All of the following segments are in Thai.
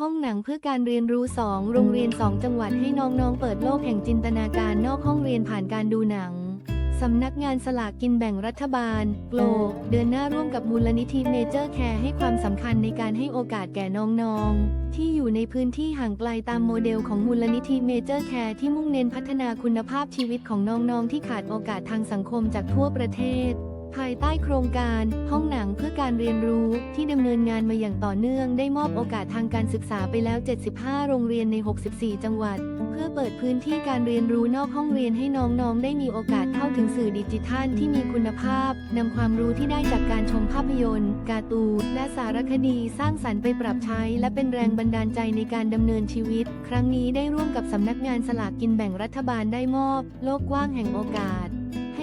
ห้องหนังเพื่อการเรียนรู้ 2 โรงเรียน 2 จังหวัดให้น้องๆ เปิดโลกแห่งจินตนาการนอกห้องเรียนผ่านการดูหนัง สำนักงานสลากกินแบ่งรัฐบาล โกลเดินหน้าร่วมกับมูลนิธิเมเจอร์แคร์ให้ความสำคัญในการให้โอกาสแก่น้องๆ ที่อยู่ในพื้นที่ห่างไกลตามโมเดลของมูลนิธิเมเจอร์แคร์ที่มุ่งเน้นพัฒนาคุณภาพชีวิตของน้องๆ ที่ขาดโอกาสทางสังคมจากทั่วประเทศ ภายใต้โครงการห้องหนังเพื่อการเรียนรู้ที่ดำเนินงานมาอย่างต่อเนื่องได้มอบโอกาสทางการศึกษาไปแล้ว 75 โรงเรียนใน 64 จังหวัด เพื่อเปิดพื้นที่การเรียนรู้นอกห้องเรียนให้น้องๆ ได้มีโอกาสเข้าถึงสื่อดิจิทัลที่มีคุณภาพนำความรู้ที่ได้จากการชมภาพยนตร์ การ์ตูนและสารคดีสร้างสรรค์ไปปรับใช้ และเป็นแรงบันดาลใจในการดำเนินชีวิต ครั้งนี้ได้ร่วมกับสำนักงานสลากกินแบ่งรัฐบาลได้มอบ โลกกว้างแห่งโอกาส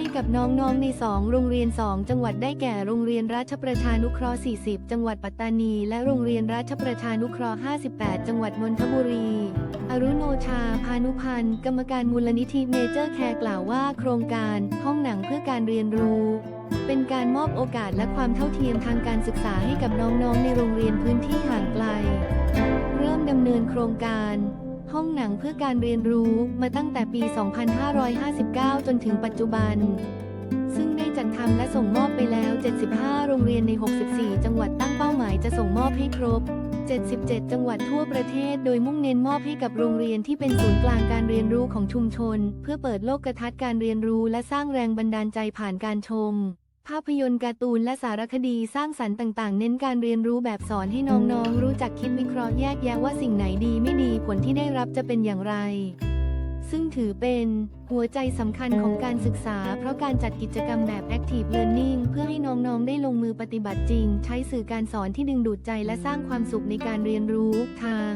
ให้กับน้องๆใน 2 โรงเรียน 2 จังหวัดได้แก่โรงเรียนราชประชานุเคราะห์ 40 จังหวัดปัตตานี และโรงเรียนราชประชานุเคราะห์ 58 จังหวัดนนทบุรี อรุโนชา พานุพันธ์ กรรมการมูลนิธิเมเจอร์แคร์กล่าวว่าโครงการห้องหนังเพื่อการเรียนรู้เป็นการมอบโอกาสและความเท่าเทียมทางการศึกษาให้กับน้องๆ ในโรงเรียนพื้นที่ห่างไกล เริ่มดำเนินโครงการ ห้องหนังเพื่อการเรียนรู้มาตั้งแต่ปี 2559 จนถึงปัจจุบัน ซึ่งได้จัดทำและส่งมอบไปแล้ว 75 โรงเรียนใน 64 จังหวัดตั้งเป้าหมายจะส่งมอบให้ครบ 77 จังหวัดทั่วประเทศ โดยมุ่งเน้นมอบให้กับโรงเรียนที่เป็นศูนย์กลางการเรียนรู้ของชุมชน เพื่อเปิดโลกทัศน์การเรียนรู้และสร้างแรงบันดาลใจผ่านการชม ภาพยนตร์การ์ตูนและสารคดีสร้างสรรค์ต่างๆ เน้นการเรียนรู้แบบสอนให้น้องๆ รู้จักคิดวิเคราะห์แยกแยะว่าสิ่งไหนดีไม่ดีผลที่ได้รับจะเป็นอย่างไร ซึ่งถือเป็นหัวใจสำคัญของการศึกษา เพราะการจัดกิจกรรมแบบ Active Learning เพื่อให้น้องๆ ได้ลงมือปฏิบัติจริง ใช้สื่อการสอนที่ดึงดูดใจและสร้างความสุขในการเรียนรู้ทาง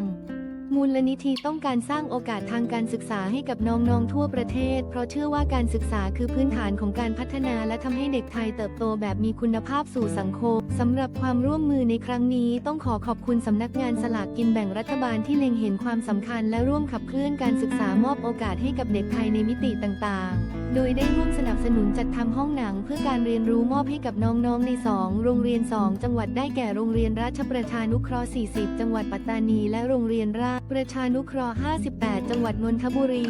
มูลนิธิต้องการสร้างโอกาสทางการศึกษาให้กับน้องๆทั่วประเทศ เพราะเชื่อว่าการศึกษาคือพื้นฐานของการพัฒนาและทำให้เด็กไทยเติบโตแบบมีคุณภาพสู่สังคมสำหรับความร่วมมือในครั้งนี้ต้องขอขอบคุณสำนักงานสลากกินแบ่งรัฐบาลที่เล็งเห็นความสำคัญและร่วมขับเคลื่อนการศึกษามอบโอกาสให้กับเด็กไทยในมิติต่างๆ โดยได้ร่วมสนับสนุนจัดทำห้องหนังเพื่อการเรียนรู้มอบให้กับน้องๆใน 2 โรงเรียน 2 จังหวัดได้แก่โรงเรียนราชประชานุเคราะห์ 40 จังหวัดปัตตานี และโรงเรียนราชประชานุเคราะห์ 58 จังหวัดนนทบุรี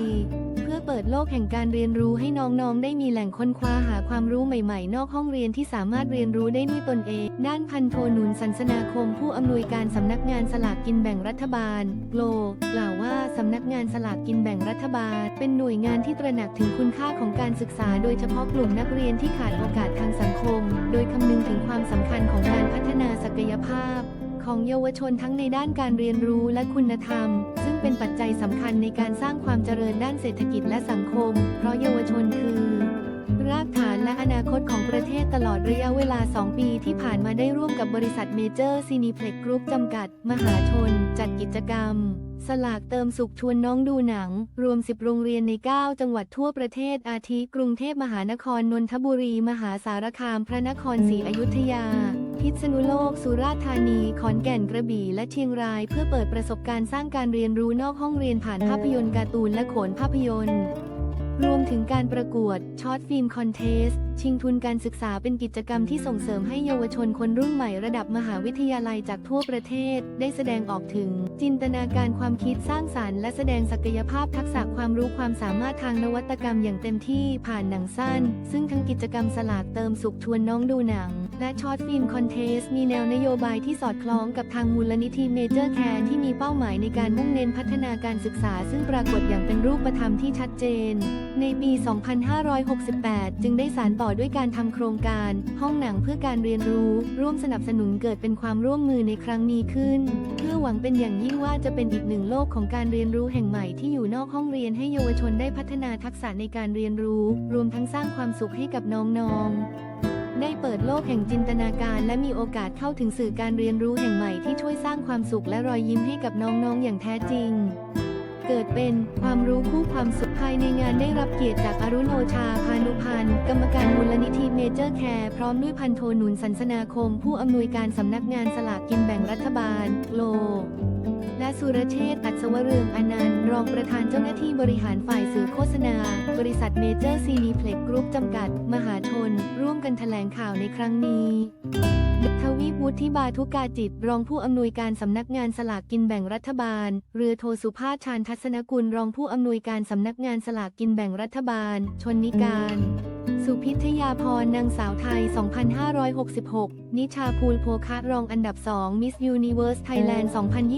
เปิดโลกแห่งการเรียนรู้ให้น้องๆ ได้มีแหล่งค้นคว้าหาความรู้ใหม่ๆ นอกห้องเรียนที่สามารถเรียนรู้ได้ด้วยตนเอง ด้านพันโทนุนสันสนาคม ผู้อำนวยการสำนักงานสลากกินแบ่งรัฐบาลโกลกล่าวว่าสำนักงานสลากกินแบ่งรัฐบาล เป็นหน่วยงานที่ตระหนักถึงคุณค่าของการศึกษา โดยเฉพาะกลุ่มนักเรียนที่ขาดโอกาสทางสังคม โดยคำนึงถึงความสำคัญของการพัฒนาศักยภาพ ของเยาวชนทั้งในด้านการเรียนรู้และคุณธรรม เป็นปัจจัยสำคัญในการสร้างความเจริญด้านเศรษฐกิจและสังคม เพราะเยาวชนคือ รากฐานและอนาคตของประเทศตลอดระยะเวลา 2 ปีที่ผ่านมาได้ร่วมกับบริษัทเมเจอร์ซีนีเพล็กกรุ๊ปจำกัด มหาชน จัดกิจกรรม สลากเติมสุขชวนน้องดูหนัง รวม 10 โรงเรียนใน 9 จังหวัดทั่วประเทศอาทิกรุงเทพมหานครนนทบุรี มหาสารคาม พระนครศรีอยุธยา พิษณุโลก สุราษฎร์ธานี ขอนแก่นกระบี่ และเชียงราย เพื่อเปิดประสบการณ์สร้างการเรียนรู้นอกห้องเรียนผ่านภาพยนตร์การ์ตูนและโขนภาพยนตร์ รวมถึงการประกวดช็อตฟิล์มคอนเทสชิงทุนการศึกษาเป็นกิจกรรมที่ส่งเสริมให้เยาวชนคนรุ่นใหม่ระดับมหาวิทยาลัยจากทั่วประเทศ ได้แสดงออกถึง จินตนาการความคิดสร้างสารรค์และแสดงศักยภาพทักษะความรู้ความสามารถทางนวัตกรรมอย่างเต็มที่ผ่านหนังสั้น ซึ่งทั้งกิจกรรมสลากเติมสุขชวนน้องดูหนัง และช็อตฟิล์มคอนเทสมีแนวนโยบายที่สอดคล้องกับทางมูลนิธิเมเจอร์แคร์ที่มีเป้าหมายในการมุ่งเน้นพัฒนาการศึกษา ซึ่งปรากฏอย่างเป็นรูปธรรมที่ชัดเจน ในปี 2568 จึงได้สานต่อด้วยการทำโครงการ ห้องหนังเพื่อการเรียนรู้ ร่วมสนับสนุนเกิดเป็นความร่วมมือในครั้งนี้ขึ้น เพื่อหวังเป็นอย่างยิ่งว่าจะเป็นอีกหนึ่งโลกของการเรียนรู้แห่งใหม่ที่อยู่นอกห้องเรียนให้เยาวชนได้พัฒนาทักษะในการเรียนรู้ รวมทั้งสร้างความสุขให้กับน้องๆ ได้เปิดโลกแห่งจินตนาการ และมีโอกาสเข้าถึงสื่อการเรียนรู้แห่งใหม่ที่ช่วยสร้างความสุขและรอยยิ้มให้กับน้องๆอย่างแท้จริงเกิดเป็นความรู้คู่ความสุขภายในงานได้รับเกียรติจากอรุโนชา พานุพันธ์กรรมการมูลนิธิเมเจอร์แคร์พร้อมด้วยพันโทหนุนสันสนาคม ผู้อำนวยการสำนักงานสลากกินแบ่งรัฐบาล โล และสุรเชษฐ์อัศวเรืองอนันต์ รองประธานเจ้าหน้าที่บริหารฝ่ายสื่อโฆษณา บริษัทเมเจอร์ซีนีเพล็กกรุ๊ปจำกัด มหาชน ร่วมกันแถลงข่าวในครั้งนี้ทวีปวุฒิบาทุกาจิต รองผู้อำนวยการสำนักงานสลากกินแบ่งรัฐบาล เรือโทสุภาพชาญทัศนกุล รองผู้อำนวยการสำนักงานสลากกินแบ่งรัฐบาล ชนนิการ สุพิทยาพรนางสาวไทย 2566 นิชาภูลโพคัรองอันดับ 2 Miss Universe Thailand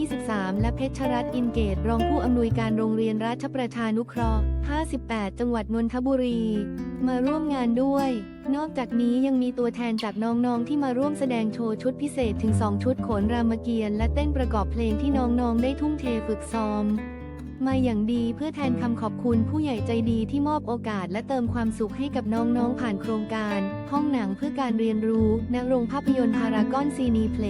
2023 และเพชรรัตน์อินเกต รองผู้อำนวยการโรงเรียนราชประชานุเคราะห์ 58 จังหวัดนนทบุรี มาร่วมงานด้วย นอกจากนี้ยังมีตัวแทนจากน้องๆ ที่มาร่วมแสดงโชว์ชุดพิเศษถึง 2 ชุดโขนรามเกียรติ์และเต้นประกอบเพลงที่น้องๆ ได้ทุ่มเทฝึกซ้อม มาอย่างดีเพื่อแทนคำขอบคุณผู้ใหญ่ใจดีที่มอบโอกาสและเติมความสุขให้กับน้องๆผ่านโครงการ ห้องหนังเพื่อการเรียนรู้ณโรงภาพยนตร์พารากอนซีนีเพล